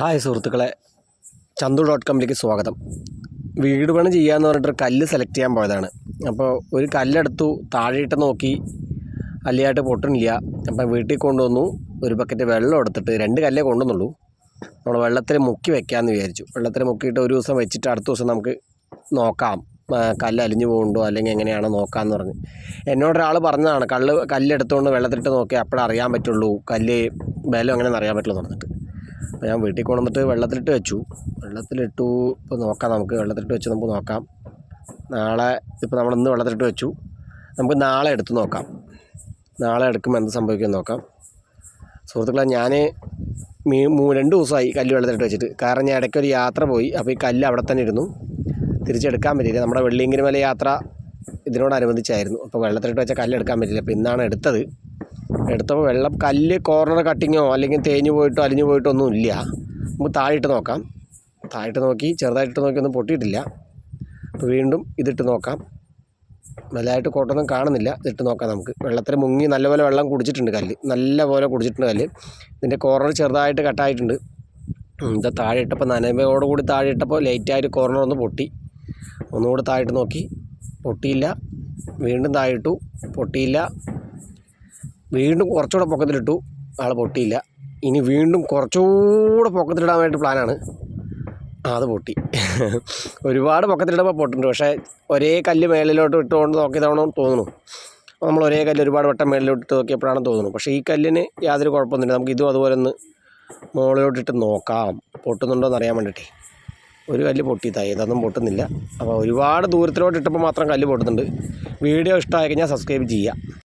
Hi സുഹൃത്തുക്കളെ. Chandu dot കോമിലേക്ക് സ്വാഗതം. വീട് പണി ചെയ്യാന്ന് പറഞ്ഞിട്ടൊരു കല്ല് സെലക്ട് ചെയ്യാൻ പോയതാണ്. അപ്പോൾ ഒരു കല്ലെടുത്തു താഴെയിട്ട് നോക്കി അല്ലിയായിട്ട് പൊട്ടണില്ല അപ്പം വീട്ടിൽ കൊണ്ടുവന്നു ഒരു ബക്കറ്റ് വെള്ളം എടുത്തിട്ട് രണ്ട് കല്ലേ കൊണ്ടുവന്നുള്ളൂ. നമ്മൾ വെള്ളത്തിൽ മുക്കി വെക്കാമെന്ന് വിചാരിച്ചു. വെള്ളത്തിൽ മുക്കിയിട്ട് ഒരു ദിവസം വെച്ചിട്ട് അടുത്ത ദിവസം നമുക്ക് നോക്കാം. കല്ല് അലിഞ്ഞു പോകുന്നുണ്ടോ അല്ലെങ്കിൽ എങ്ങനെയാണോ നോക്കാമെന്ന് പറഞ്ഞ്. എന്നോടൊരാൾ പറഞ്ഞതാണ് കല്ല് കല്ലെടുത്തുകൊണ്ട് വെള്ളത്തിലിട്ട് നോക്കി അപ്പോഴേ അറിയാൻ പറ്റുള്ളൂ കല്ല് ബലം എങ്ങനെയെന്ന് അറിയാൻ പറ്റുള്ളൂ എന്ന് പറഞ്ഞിട്ട്. അപ്പോൾ ഞാൻ വീട്ടിൽ കൊണ്ടുവന്നിട്ട് വെള്ളത്തിലിട്ട് വെച്ചു. വെള്ളത്തിലിട്ടു ഇപ്പോൾ നോക്കാം നമുക്ക്. വെള്ളത്തിലിട്ട് വെച്ച് നമുക്ക് നോക്കാം. നാളെ ഇപ്പോൾ നമ്മൾ ഇന്ന് വെള്ളത്തിലിട്ട് വെച്ചു. നമുക്ക് നാളെ എടുത്ത് നോക്കാം. നാളെ എടുക്കുമ്പോൾ എന്ത് സംഭവിക്കുമെന്ന് നോക്കാം. സുഹൃത്തുക്കളെ ഞാൻ മീ രണ്ട് ദിവസമായി കല്ല് വെള്ളത്തിലിട്ട് വെച്ചിട്ട്. കാരണം ഞാൻ ഇടയ്ക്ക് ഒരു യാത്ര പോയി. അപ്പോൾ ഈ കല്ല് അവിടെ തന്നെ ഇരുന്നു. തിരിച്ചെടുക്കാൻ പറ്റിയില്ല. നമ്മുടെ വെള്ളിയങ്കിരി മല യാത്ര ഇതിനോടനുബന്ധിച്ചായിരുന്നു. അപ്പോൾ വെള്ളത്തിലിട്ട് വെച്ച കല്ലെടുക്കാൻ പറ്റില്ല അപ്പോൾ ഇന്നാണ് എടുത്തത്. എടുത്തപ്പോൾ വെള്ളം കല്ല് കോർണർ കട്ടിങ്ങോ അല്ലെങ്കിൽ തേഞ്ഞു പോയിട്ടോ അലിഞ്ഞു പോയിട്ടോ ഒന്നും ഇല്ല. നമുക്ക് താഴെയിട്ട് നോക്കാം. താഴിട്ട് നോക്കി ചെറുതായിട്ട് നോക്കി ഒന്നും പൊട്ടിയിട്ടില്ല. അപ്പോൾ വീണ്ടും ഇതിട്ട് നോക്കാം. വലുതായിട്ട് കോട്ടൊന്നും കാണുന്നില്ല. ഇതിട്ട് നോക്കാം നമുക്ക്. വെള്ളത്തിൽ മുങ്ങി നല്ലപോലെ വെള്ളം കുടിച്ചിട്ടുണ്ട് കല്ല്. നല്ലപോലെ കുടിച്ചിട്ടുണ്ട് കല്ല്. ഇതിന്റെ കോർണർ ചെറുതായിട്ട് കട്ടായിട്ടുണ്ട് ഇത് താഴെ ഇട്ടപ്പോൾ നനവയോട് കൂടി താഴെ ഇട്ടപ്പോൾ ലൈറ്റായിട്ട് കോർണർ ഒന്ന് പൊട്ടി. ഒന്നുകൂടി താഴിട്ട് നോക്കി. പൊട്ടിയില്ല. വീണ്ടും താഴെ ഇട്ടു. പൊട്ടിയില്ല. വീണ്ടും കുറച്ചുകൂടെ പൊക്കത്തിലിട്ടു. ആൾ പൊട്ടിയില്ല. ഇനി വീണ്ടും കുറച്ചുകൂടെ പൊക്കത്തിലിടാൻ വേണ്ടി പ്ലാനാണ് അത് പൊട്ടി. ഒരുപാട് പൊക്കത്തിലിടുമ്പോൾ പൊട്ടുണ്ട്. പക്ഷേ ഒരേ കല്ല് മേലിലോട്ട് ഇട്ടുകൊണ്ട് നോക്കിയതാണോ തോന്നുന്നു. നമ്മൾ ഒരേ കല്ല് ഒരുപാട് വട്ടം മേലിലോട്ട് ഇട്ട് നോക്കിയപ്പോഴാണ് തോന്നുന്നു. പക്ഷേ ഈ കല്ലിന് യാതൊരു കുഴപ്പമൊന്നുമില്ല. നമുക്ക് ഇതും അതുപോലെ ഒന്ന് മുകളിലോട്ടിട്ട് നോക്കാം. പൊട്ടുന്നുണ്ടോ എന്ന് അറിയാൻ വേണ്ടിയിട്ട്. ഒരു കല്ല് പൊട്ടിത്തായി ഇതൊന്നും പൊട്ടുന്നില്ല. അപ്പോൾ ഒരുപാട് ദൂരത്തിലോട്ട് ഇട്ടപ്പോൾ മാത്രം കല്ല് പൊട്ടുന്നുണ്ട്. വീഡിയോ ഇഷ്ടമായി കഴിഞ്ഞാൽ സബ്സ്ക്രൈബ് ചെയ്യുക.